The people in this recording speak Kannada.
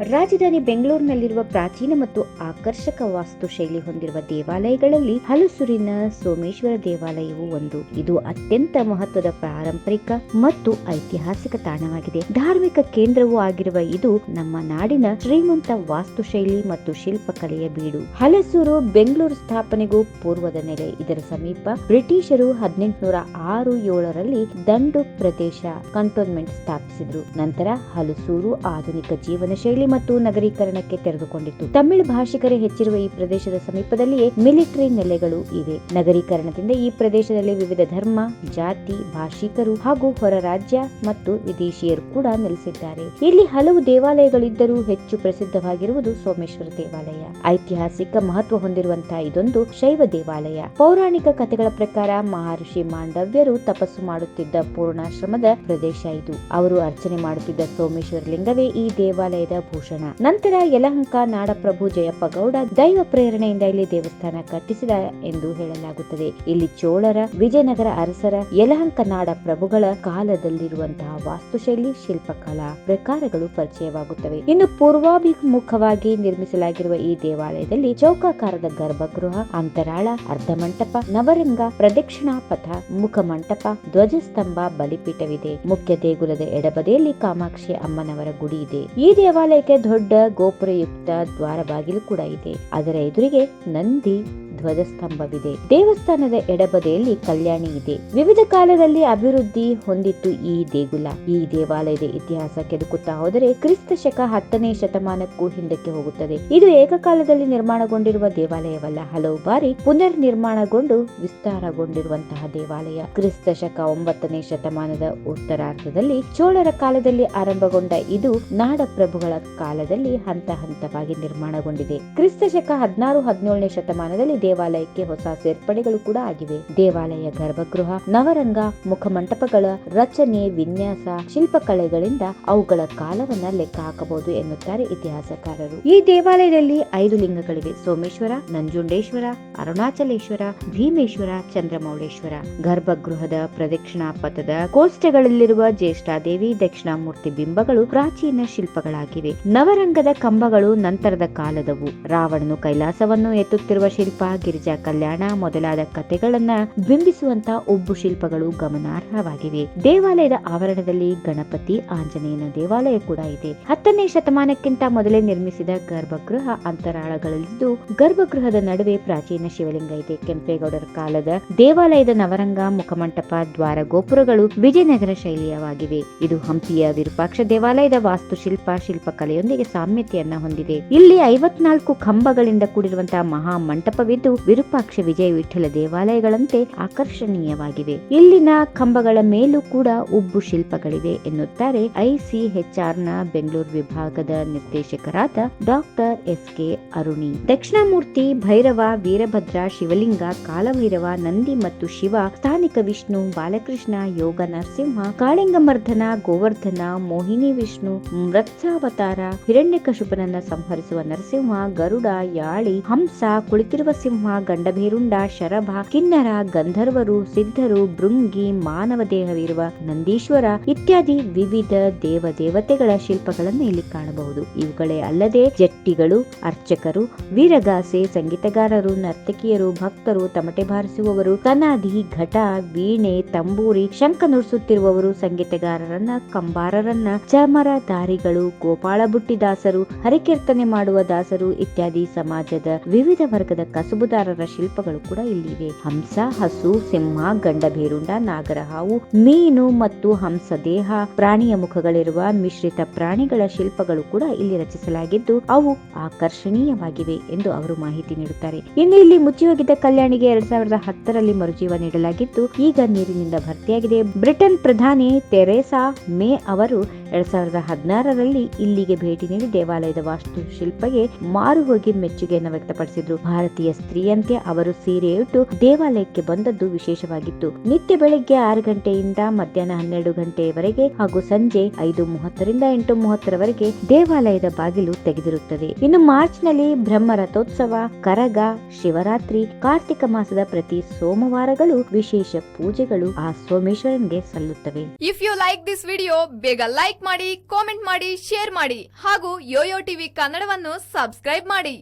ರಾಜಧಾನಿ ಬೆಂಗಳೂರಿನಲ್ಲಿರುವ ಪ್ರಾಚೀನ ಮತ್ತು ಆಕರ್ಷಕ ವಾಸ್ತುಶೈಲಿ ಹೊಂದಿರುವ ದೇವಾಲಯಗಳಲ್ಲಿ ಹಲಸೂರಿನ ಸೋಮೇಶ್ವರ ದೇವಾಲಯವು ಒಂದು. ಇದು ಅತ್ಯಂತ ಮಹತ್ವದ ಪಾರಂಪರಿಕ ಮತ್ತು ಐತಿಹಾಸಿಕ ತಾಣವಾಗಿದೆ. ಧಾರ್ಮಿಕ ಕೇಂದ್ರವೂ ಆಗಿರುವ ಇದು ನಮ್ಮ ನಾಡಿನ ಶ್ರೀಮಂತ ವಾಸ್ತುಶೈಲಿ ಮತ್ತು ಶಿಲ್ಪಕಲೆಯ ಬೀಡು. ಹಲಸೂರು ಬೆಂಗಳೂರು ಸ್ಥಾಪನೆಗೂ ಪೂರ್ವದ ನೆಲೆ. ಇದರ ಸಮೀಪ ಬ್ರಿಟಿಷರು ಹದಿನೆಂಟುನೂರ ಆರು ಏಳರಲ್ಲಿ ದಂಡು ಪ್ರದೇಶ ಕಂಟೋನ್ಮೆಂಟ್ ಸ್ಥಾಪಿಸಿದ್ರು. ನಂತರ ಹಲಸೂರು ಆಧುನಿಕ ಜೀವನ ಶೈಲಿ ಮತ್ತು ನಗರೀಕರಣಕ್ಕೆ ತೆರೆದುಕೊಂಡಿತ್ತು ತಮಿಳು ಭಾಷಿಕರೇ ಹೆಚ್ಚಿರುವ ಈ ಪ್ರದೇಶದ ಸಮೀಪದಲ್ಲಿಯೇ ಮಿಲಿಟರಿ ನೆಲೆಗಳು ಇವೆ. ನಗರೀಕರಣದಿಂದ ಈ ಪ್ರದೇಶದಲ್ಲಿ ವಿವಿಧ ಧರ್ಮ, ಜಾತಿ, ಭಾಷಿಕರು ಹಾಗೂ ಹೊರ ರಾಜ್ಯ ಮತ್ತು ವಿದೇಶಿಯರು ಕೂಡ ನೆಲೆಸಿದ್ದಾರೆ. ಇಲ್ಲಿ ಹಲವು ದೇವಾಲಯಗಳಿದ್ದರೂ ಹೆಚ್ಚು ಪ್ರಸಿದ್ಧವಾಗಿರುವುದು ಸೋಮೇಶ್ವರ ದೇವಾಲಯ. ಐತಿಹಾಸಿಕ ಮಹತ್ವ ಹೊಂದಿರುವಂತಹ ಇದೊಂದು ಶೈವ ದೇವಾಲಯ. ಪೌರಾಣಿಕ ಕಥೆಗಳ ಪ್ರಕಾರ ಮಹರ್ಷಿ ಮಾಂಡವ್ಯರು ತಪಸ್ಸು ಮಾಡುತ್ತಿದ್ದ ಪೂರ್ಣಾಶ್ರಮದ ಪ್ರದೇಶ ಇದು. ಅವರು ಅರ್ಚನೆ ಮಾಡುತ್ತಿದ್ದ ಸೋಮೇಶ್ವರ ಲಿಂಗವೇ ಈ ದೇವಾಲಯದ ಭೂಷಣ ನಂತರ ಯಲಹಂಕ ನಾಡಪ್ರಭು ಜಯಪ್ಪ ಗೌಡ ದೈವ ಪ್ರೇರಣೆಯಿಂದ ಇಲ್ಲಿ ದೇವಸ್ಥಾನ ಕಟ್ಟಿಸಿದ ಎಂದು ಹೇಳಲಾಗುತ್ತದೆ. ಇಲ್ಲಿ ಚೋಳರ, ವಿಜಯನಗರ ಅರಸರ, ಯಲಹಂಕ ನಾಡ ಪ್ರಭುಗಳ ಕಾಲದಲ್ಲಿರುವಂತಹ ವಾಸ್ತುಶೈಲಿ, ಶಿಲ್ಪಕಲಾ ಪ್ರಕಾರಗಳು ಪರಿಚಯವಾಗುತ್ತವೆ. ಇನ್ನು ಪೂರ್ವಾಭಿಮುಖವಾಗಿ ನಿರ್ಮಿಸಲಾಗಿರುವ ಈ ದೇವಾಲಯದಲ್ಲಿ ಚೌಕಾಕಾರದ ಗರ್ಭಗೃಹ, ಅಂತರಾಳ, ಅರ್ಧಮಂಟಪ, ನವರಂಗ, ಪ್ರದಕ್ಷಿಣಾ ಪಥ, ಮುಖಮಂಟಪ, ಧ್ವಜಸ್ತಂಭ, ಬಲಿಪೀಠವಿದೆ. ಮುಖ್ಯ ದೇಗುಲದ ಎಡಬದಿಯಲ್ಲಿ ಕಾಮಾಕ್ಷಿ ಅಮ್ಮನವರ ಗುಡಿ ಇದೆ. ಈ ದೇವಾಲಯಕ್ಕೆ ದೊಡ್ಡ ಗೋಪುರಯುಕ್ತ ದ್ವಾರ ಬಾಗಿಲು ಕೂಡ ಇದೆ. ಅದರ ಎದುರಿಗೆ ನಂದಿ ಧ್ವಜಸ್ತಂಭವಿದೆ. ದೇವಸ್ಥಾನದ ಎಡಬದಿಯಲ್ಲಿ ಕಲ್ಯಾಣಿ ಇದೆ. ವಿವಿಧ ಕಾಲದಲ್ಲಿ ಅಭಿವೃದ್ಧಿ ಹೊಂದಿತ್ತು ಈ ದೇಗುಲ. ಈ ದೇವಾಲಯದ ಇತಿಹಾಸ ಕೆದಕುತ್ತಾ ಹೋದರೆ ಕ್ರಿಸ್ತ ಶಕ ಹತ್ತನೇ ಶತಮಾನಕ್ಕೂ ಹಿಂದಕ್ಕೆ ಹೋಗುತ್ತದೆ. ಇದು ಏಕಕಾಲದಲ್ಲಿ ನಿರ್ಮಾಣಗೊಂಡಿರುವ ದೇವಾಲಯವಲ್ಲ. ಹಲವು ಬಾರಿ ಪುನರ್ ನಿರ್ಮಾಣಗೊಂಡು ವಿಸ್ತಾರಗೊಂಡಿರುವಂತಹ ದೇವಾಲಯ. ಕ್ರಿಸ್ತ ಶಕ ಒಂಬತ್ತನೇ ಶತಮಾನದ ಉತ್ತರಾರ್ಧದಲ್ಲಿ ಚೋಳರ ಕಾಲದಲ್ಲಿ ಆರಂಭಗೊಂಡ ಇದು ನಾಡಪ್ರಭುಗಳ ಕಾಲದಲ್ಲಿ ಹಂತ ಹಂತವಾಗಿ ನಿರ್ಮಾಣಗೊಂಡಿದೆ. ಕ್ರಿಸ್ತ ಶಕ ಹದಿನಾರು ಹದಿನೇಳನೇ ಶತಮಾನದಲ್ಲಿ ದೇವಾಲಯಕ್ಕೆ ಹೊಸ ಸೇರ್ಪಡೆಗಳು ಕೂಡ ಆಗಿವೆ. ದೇವಾಲಯ ಗರ್ಭಗೃಹ, ನವರಂಗ, ಮುಖಮಂಟಪಗಳ ರಚನೆ, ವಿನ್ಯಾಸ, ಶಿಲ್ಪಕಲೆಗಳಿಂದ ಅವುಗಳ ಕಾಲವನ್ನ ಲೆಕ್ಕ ಹಾಕಬಹುದು ಎನ್ನುತ್ತಾರೆ ಇತಿಹಾಸಕಾರರು. ಈ ದೇವಾಲಯದಲ್ಲಿ ಐದು ಲಿಂಗಗಳಿವೆ. ಸೋಮೇಶ್ವರ, ನಂಜುಂಡೇಶ್ವರ, ಅರುಣಾಚಲೇಶ್ವರ, ಭೀಮೇಶ್ವರ, ಚಂದ್ರಮೌಳೇಶ್ವರ. ಗರ್ಭಗೃಹದ ಪ್ರದಕ್ಷಿಣಾ ಪಥದ ದೇವಿ ಜ್ಯೇಷ್ಠಾದೇವಿ, ದಕ್ಷಿಣಾಮೂರ್ತಿ ಬಿಂಬಗಳು ಪ್ರಾಚೀನ ಶಿಲ್ಪಗಳಾಗಿವೆ. ನವರಂಗದ ಕಂಬಗಳು ನಂತರದ ಕಾಲದವು. ರಾವಣನು ಕೈಲಾಸವನ್ನು ಎತ್ತುತ್ತಿರುವ ಶಿಲ್ಪ ಗಿರಿಜಾ ಕಲ್ಯಾಣ ಮೊದಲಾದ ಕಥೆಗಳನ್ನ ಬಿಂಬಿಸುವಂತ ಉಬ್ಬು ಶಿಲ್ಪಗಳು ಗಮನಾರ್ಹವಾಗಿವೆ. ದೇವಾಲಯದ ಆವರಣದಲ್ಲಿ ಗಣಪತಿ ಆಂಜನೇಯನ ದೇವಾಲಯ ಕೂಡ ಇದೆ. ಹತ್ತನೇ ಶತಮಾನಕ್ಕಿಂತ ಮೊದಲೇ ನಿರ್ಮಿಸಿದ ಗರ್ಭಗೃಹ ಅಂತರಾಳಗಳಲ್ಲಿದ್ದು, ಗರ್ಭಗೃಹದ ನಡುವೆ ಪ್ರಾಚೀನ ಶಿವಲಿಂಗ ಇದೆ. ಕೆಂಪೇಗೌಡರ ಕಾಲದ ದೇವಾಲಯದ ನವರಂಗ, ಮುಖಮಂಟಪ ದ್ವಾರ ಗೋಪುರಗಳು ವಿಜಯನಗರ ಶೈಲಿಯವಾಗಿವೆ. ಇದು ಹಂಪಿಯ ವಿರೂಪಾಕ್ಷ ದೇವಾಲಯದ ವಾಸ್ತುಶಿಲ್ಪ, ಶಿಲ್ಪಕಲೆಯೊಂದಿಗೆ ಸಾಮ್ಯತೆಯನ್ನ ಹೊಂದಿದೆ. ಇಲ್ಲಿ ಐವತ್ನಾಲ್ಕು ಕಂಬಗಳಿಂದ ಕೂಡಿರುವಂತಹ ಮಹಾ ಮಂಟಪವಿದ್ದು ವಿರೂಪಾಕ್ಷ ವಿಜಯ ವಿಠಲ ದೇವಾಲಯಗಳಂತೆ ಆಕರ್ಷಣೀಯವಾಗಿವೆ. ಇಲ್ಲಿನ ಕಂಬಗಳ ಮೇಲೂ ಕೂಡ ಉಬ್ಬು ಶಿಲ್ಪಗಳಿವೆ ಎನ್ನುತ್ತಾರೆ ಐಸಿಎಚ್ಆರ್ನ ಬೆಂಗಳೂರು ವಿಭಾಗದ ನಿರ್ದೇಶಕರಾದ doctor S K Aruni. Dakshinamurthy Bhairava, Veerabhadra, Shivalinga, Kalabhairava, Nandi ಮತ್ತು ಶಿವ, ಸ್ಥಾನಿಕ ವಿಷ್ಣು, ಬಾಲಕೃಷ್ಣ, ಯೋಗ ನರಸಿಂಹ ಕಾಳಿಂಗಮರ್ಧನ ಗೋವರ್ಧನ, ಮೋಹಿನಿ ವಿಷ್ಣು, ಮೃತ್ಸಾವತಾರ, ಹಿರಣ್ಯಕಶುಪನನ್ನ ಸಂಹರಿಸುವ ನರಸಿಂಹ, ಗರುಡ, ಯಾಳಿ, ಹಂಸ ಕುಳಿತಿರುವ ಸಿಂಹ ಗಂಡಭೇರುಂಡ, ಶರಭ, ಕಿನ್ನರ, ಗಂಧರ್ವರು, ಸಿದ್ಧರು, ಭೃಂಗಿ, ಮಾನವ ದೇಹವಿರುವ ನಂದೀಶ್ವರ ಇತ್ಯಾದಿ ವಿವಿಧ ದೇವ ದೇವತೆಗಳ ಶಿಲ್ಪಗಳನ್ನು ಇಲ್ಲಿ ಕಾಣಬಹುದು. ಇವುಗಳೇ ಅಲ್ಲದೆ ಜಟ್ಟಿಗಳು, ಅರ್ಚಕರು, ವೀರಗಾಸೆ, ಸಂಗೀತಗಾರರು, ನರ್ತಕಿಯರು, ಭಕ್ತರು, ತಮಟೆ ಬಾರಿಸುವವರು ಕನಾದಿ ಘಟ, ವೀಣೆ, ತಂಬೂರಿ ಶಂಖ ನುಡಿಸುತ್ತಿರುವವರು ಸಂಗೀತಗಾರರನ್ನ, ಕಂಬಾರರನ್ನ ಚಮರದಾರಿಗಳು ಗೋಪಾಳ ಬುಟ್ಟಿ ದಾಸರು ಹರಿಕೀರ್ತನೆ ಮಾಡುವ ದಾಸರು ಇತ್ಯಾದಿ ಸಮಾಜದ ವಿವಿಧ ವರ್ಗದ ಕಸುಬುದಾರರ ಶಿಲ್ಪಗಳು ಕೂಡ ಇಲ್ಲಿವೆ. ಹಂಸ, ಹಸು, ಸಿಂಹ ಗಂಡ ಭೇರುಂಡ ನಾಗರಹಾವು, ಮೀನು ಮತ್ತು ಹಂಸ ದೇಹ, ಪ್ರಾಣಿಯ ಮುಖಗಳಿರುವ ಮಿಶ್ರಿತ ಪ್ರಾಣಿಗಳ ಶಿಲ್ಪಗಳು ಕೂಡ ಇಲ್ಲಿ ರಚಿಸಲಾಗಿದ್ದು ಅವು ಆಕರ್ಷಣೀಯವಾಗಿವೆ ಎಂದು ಅವರು ಮಾಹಿತಿ ನೀಡುತ್ತಾರೆ. ಇನ್ನು ಇಲ್ಲಿ ಮುಚ್ಚಿಹೋಗಿದ್ದ ಕಲ್ಯಾಣಿಗೆ ಎರಡ್ ಸಾವಿರದ ಹತ್ತರಲ್ಲಿ ಮರುಜೀವ ನೀಡಲಾಗಿದ್ದು ಈಗ ನೀರಿನಿಂದ ಭರ್ತಿಯಾಗಿದೆ. ಬ್ರಿಟನ್ ಪ್ರಧಾನಿ ತೆರೇಸಾ ಮೇ ಅವರು ಎರಡ್ ಸಾವಿರದ ಹದಿನಾರರಲ್ಲಿ ಇಲ್ಲಿಗೆ ಭೇಟಿ ನೀಡಿ ದೇವಾಲಯದ ವಾಸ್ತುಶಿಲ್ಪಗೆ ಮಾರು ಹೋಗಿ ಮೆಚ್ಚುಗೆಯನ್ನು ವ್ಯಕ್ತಪಡಿಸಿದ್ರು. ಭಾರತೀಯ ಸ್ತ್ರೀ ರಾತ್ರಿಯಂತೆ ಅವರು ಸೀರೆಯುಟ್ಟು ದೇವಾಲಯಕ್ಕೆ ಬಂದದ್ದು ವಿಶೇಷವಾಗಿತ್ತು. ನಿತ್ಯ ಬೆಳಿಗ್ಗೆ ಆರು ಗಂಟೆಯಿಂದ ಮಧ್ಯಾಹ್ನ ಹನ್ನೆರಡು ಗಂಟೆಯವರೆಗೆ ಹಾಗೂ ಸಂಜೆ ಐದು ಮೂವತ್ತರಿಂದ ಎಂಟು ಮೂವತ್ತರವರೆಗೆ ದೇವಾಲಯದ ಬಾಗಿಲು ತೆಗೆದಿರುತ್ತದೆ. ಇನ್ನು ಮಾರ್ಚ್ನಲ್ಲಿ ಬ್ರಹ್ಮ ರಥೋತ್ಸವ, ಕರಗ, ಶಿವರಾತ್ರಿ, ಕಾರ್ತಿಕ ಮಾಸದ ಪ್ರತಿ ಸೋಮವಾರಗಳು ವಿಶೇಷ ಪೂಜೆಗಳು ಆ ಸೋಮೇಶ್ವರನ್ಗೆ ಸಲ್ಲುತ್ತವೆ. If you like this video ಬೇಗ ಲೈಕ್ ಮಾಡಿ ಕಾಮೆಂಟ್ ಮಾಡಿ ಶೇರ್ ಮಾಡಿ ಹಾಗೂ ಯೋಯೋ ಟಿವಿ ಕನ್ನಡವನ್ನು ಸಬ್ಸ್ಕ್ರೈಬ್ ಮಾಡಿ.